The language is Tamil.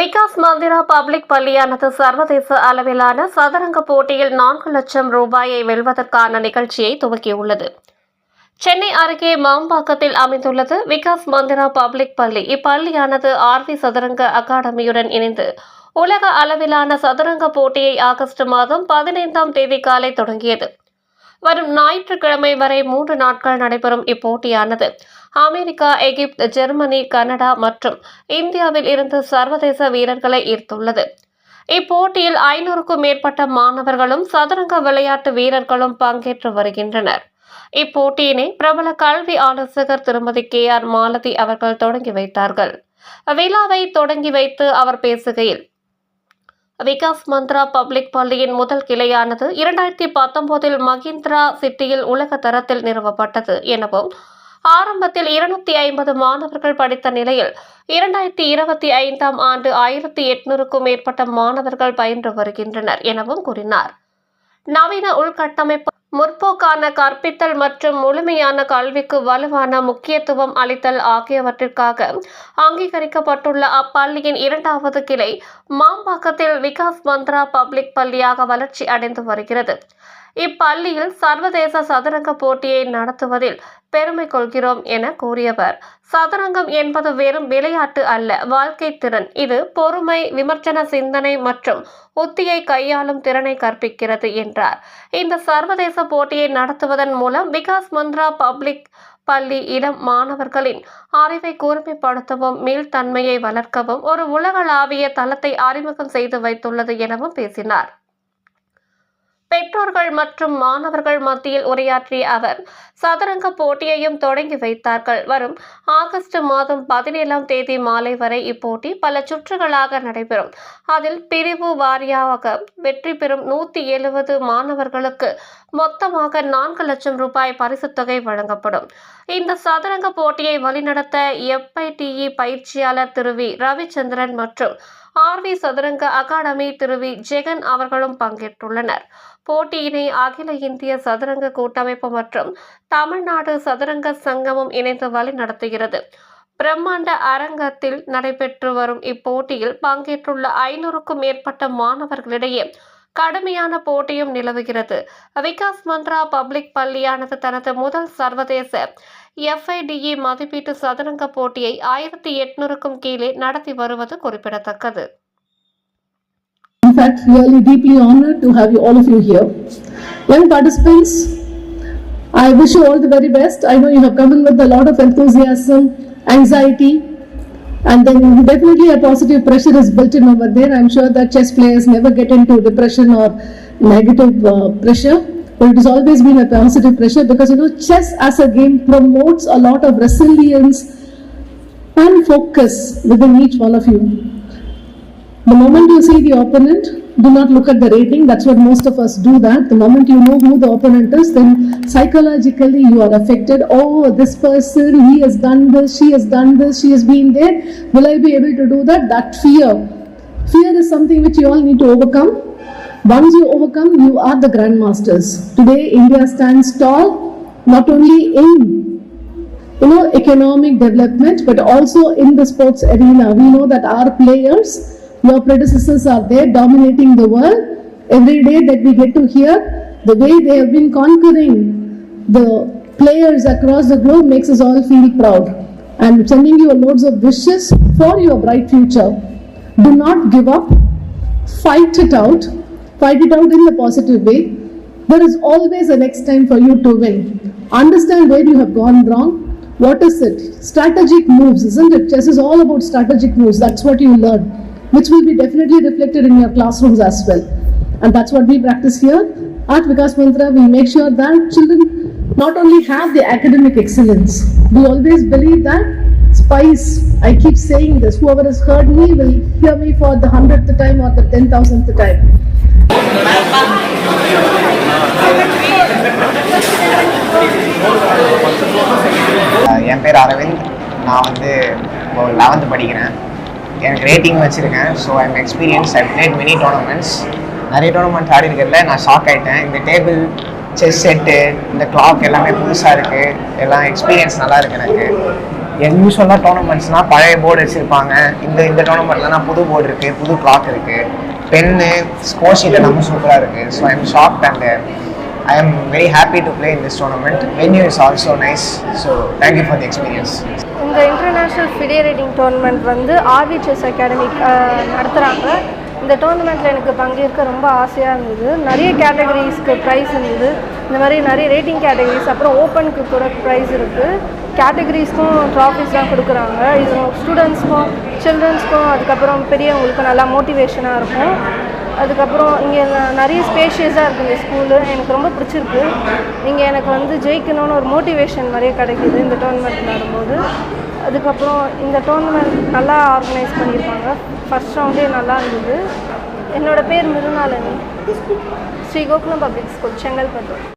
விகாஸ் மந்திரா பப்ளிக் பள்ளியானது சர்வதேச அளவிலான சதுரங்க போட்டியில் நான்கு லட்சம் ரூபாயை வெல்வதற்கான நிகழ்ச்சியை துவக்கியுள்ளது. சென்னை அருகே மாம்பாக்கத்தில் அமைந்துள்ளது விகாஸ் மந்திரா பப்ளிக் பள்ளி. இப்பள்ளியானது ஆர்வி சதுரங்க அகாடமியுடன் இணைந்து உலக அளவிலான சதுரங்க போட்டியை ஆகஸ்ட் மாதம் பதினைந்தாம் தேதி காலை தொடங்கியது. வரும் ஞாயிற்றுக்கிழமை வரை மூன்று நாட்கள் நடைபெறும் இப்போட்டியானது. அமெரிக்கா எகிப்து ஜெர்மனி கனடா மற்றும் இந்தியாவில் இருந்து சர்வதேச வீரர்களை ஈர்த்துள்ளது. இப்போட்டியில் ஐநூறுக்கும் மேற்பட்ட மாணவர்களும் சதுரங்க விளையாட்டு வீரர்களும் பங்கேற்று வருகின்றனர். இப்போட்டியினை பிரபல கல்வி ஆலோசகர் திருமதி கே ஆர் மாலதி அவர்கள் தொடங்கி வைத்தார்கள். விழாவை தொடங்கி வைத்து அவர் பேசுகையில் விகாஸ் மந்த்ரா பப்ளிக் பள்ளியின் முதல் கிளையானது இரண்டாயிரத்தி பத்தொன்பதில் மகிந்திரா சிட்டியில் உலக தரத்தில் நிறுவப்பட்டது எனவும் ஆரம்பத்தில் இருநூத்தி ஐம்பது மாணவர்கள் படித்த நிலையில் இரண்டாயிரத்தி இருபத்தி ஐந்தாம் ஆண்டு ஆயிரத்தி எட்நூறுக்கும் மேற்பட்ட மாணவர்கள் பயின்று வருகின்றனர் எனவும் கூறினார். நவீன உள்கட்டமைப்பு முற்போக்கான கற்பித்தல் மற்றும் முழுமையான கல்விக்கு வலுவான முக்கியத்துவம் அளித்தல் ஆகியவற்றிற்காக அங்கீகரிக்கப்பட்டுள்ள அப்பள்ளியின் இரண்டாவது கிளை மாம்பாக்கத்தில் விகாஸ் மந்த்ரா பப்ளிக் பள்ளியாக வளர்ச்சி அடைந்து வருகிறது. இப்பள்ளியில் சர்வதேச சதுரங்க போட்டியை நடத்துவதில் பெருமை கொள்கிறோம் என கூறியவர். சதுரங்கம் என்பது வெறும் விளையாட்டு அல்ல வாழ்க்கை திறன். இது பொறுமை விமர்சன சிந்தனை மற்றும் உத்தியை கையாளும் திறனை கற்பிக்கிறது என்றார். இந்த சர்வதேச போட்டியை நடத்துவதன் மூலம் விகாஸ் மந்த்ரா பப்ளிக் பள்ளி இளம் மாணவர்களின் அறிவை கூர்மைப்படுத்தவும் மீள்தன்மையை வளர்க்கவும் ஒரு உலகளாவிய தளத்தை அறிமுகம் செய்து வைத்துள்ளது எனவும் பேசினார். பெற்றோர்கள் மற்றும் மாணவர்கள் மத்தியில் உரையாற்றிய அவர் சதுரங்க போட்டியையும் தொடங்கி வைத்தார்கள். வரும் ஆகஸ்ட் மாதம் பதினேழாம் தேதி மாலை வரை இப்போட்டி பல சுற்றுகளாக நடைபெறும். அதில் பிரிவு வாரியாக வெற்றி பெறும் நூற்றி எழுபது மாணவர்களுக்கு மொத்தமாக நான்கு லட்சம் ரூபாய் பரிசுத் தொகை வழங்கப்படும். இந்த சதுரங்க போட்டியை வழிநடத்த எஃப்ஐடிஇ பயிற்சியாளர் திரு வி. ரவிச்சந்திரன் மற்றும் ஆர்வி சதுரங்க அகாடமி திரு வி ஜெகன் அவர்களும் பங்கேற்றுள்ளனர். போட்டியினை அகில இந்திய சதுரங்க கூட்டமைப்பு மற்றும் தமிழ்நாடு சதுரங்க சங்கமும் இணைந்து வழி நடத்துகிறது. பிரம்மாண்ட அரங்கத்தில் நடைபெற்று வரும் இப்போட்டியில் பங்கேற்றுள்ள ஐநூறுக்கும் மேற்பட்ட மாணவர்களிடையே கடுமையான போட்டியும் நிலவுகிறது விகாஸ் மந்த்ரா பப்ளிக் பள்ளியானது தனது முதல் சர்வதேச எஃப்ஐடிஇ மதிப்பீட்டு சதுரங்க போட்டியை ஆயிரத்தி எட்நூறுக்கும் கீழே நடத்தி வருவது குறிப்பிடத்தக்கது In fact, really deeply honored to have you, all of you here. Young participants, I wish you all the very best. I know you have come in with a lot of enthusiasm, anxiety, and then definitely a positive pressure is built in over there. I'm sure that chess players never get into depression or negative uh, pressure. But it has always been a positive pressure because you know chess as a game promotes a lot of resilience and focus within each one of you. The moment you see the opponent, do not look at the rating. That's what most of us do. That the moment you know who the opponent is, then psychologically you are affected. Oh, this person, he has done this, she has done this, she has been there. Will I be able to do that? That fear. Fear is something which you all need to overcome. Once you overcome, you are the grandmasters. Today, India stands tall, not only in you know economic development but also in the sports arena we know that our players your predecessors are there dominating the world. Every day that we get to hear the way they have been conquering the players across the globe makes us all feel proud. And sending you loads of wishes for your bright future. Do not give up. Fight it out. Fight it out in the positive way. There is always a next time for you to win. Understand where you have gone wrong. What is it? Strategic moves, isn't it? Chess is all about strategic moves. That's what you learn, which will be definitely reflected in your classrooms as well. And that's what we practice here. At Vikas Mantra, we make sure that children not only have the academic excellence, we always believe that spice. I keep saying this. Whoever has heard me will hear me for the hundredth time or the ten thousandth time. அஹ் என் பேர் அரவிந்த் நான் வந்து இப்போ லெவன்த்து படிக்கிறேன் எனக்கு ரேட்டிங் வச்சுருக்கேன். So I'm experience I played many tournaments நிறைய டோர்னமெண்ட் ஆடி இருக்கிறதுல நான் ஷாக் ஆகிட்டேன் இந்த டேபிள் செஸ் செட்டு இந்த கிளாக் எல்லாமே புதுசாக இருக்குது எல்லாம் எக்ஸ்பீரியன்ஸ் நல்லா இருக்கு எனக்கு. யூஸ்வலாக டோர்னமெண்ட்ஸ்னால் பழைய போர்டு வச்சுருப்பாங்க. இந்த இந்த டோர்னமெண்ட்லாம் புது போர்டு இருக்குது புது கிளாக் இருக்குது பென்னு ஸ்கோர் ஷீட் எல்லாமே சூப்பராக இருக்குது so I am shock and I am very happy to play in this tournament venue is also nice so thank you for the experience இந்த இன்டர்நேஷ்னல் ஃபிடே ரைடிங் டோர்னமெண்ட் வந்து ஆர்வி செஸ் அகாடமி நடத்துகிறாங்க இந்த டோர்னமெண்ட்டில் எனக்கு பங்கேற்க ரொம்ப ஆசையாக இருந்தது. நிறைய கேட்டகரிஸ்க்கு ப்ரைஸ் இருந்தது. இந்த மாதிரி நிறைய ரேட்டிங் கேட்டகரிஸ் அப்புறம் ஓப்பனுக்கு கூட ப்ரைஸ் இருக்குது கேட்டகரிஸ்க்கும் ட்ராஃபிஸ்லாம் கொடுக்குறாங்க. இது ஸ்டூடெண்ட்ஸ்க்கும் சில்ட்ரன்ஸ்க்கும் அதுக்கப்புறம் பெரியவங்களுக்கும் நல்லா மோட்டிவேஷனாக இருக்கும். அதுக்கப்புறம் இங்கே நிறைய ஸ்பேஷியஸாக இருக்குது இந்த ஸ்கூலு எனக்கு ரொம்ப பிடிச்சிருக்கு. இங்கே எனக்கு வந்து ஜெயிக்கணும்னு ஒரு மோட்டிவேஷன் நிறைய கிடைக்கிது இந்த டோர்னமெண்ட் நடும்போது அதுக்கப்புறம் இந்த டோர்னமெண்ட் நல்லா ஆர்கனைஸ் பண்ணியிருப்பாங்க ஃபர்ஸ்ட் ரவுண்டே நல்லா இருந்தது. என்னோட பேர் மிருநாளினி ஸ்ரீ கோகுலம் பப்ளிக் ஸ்கூல் செங்கல்பட்டு.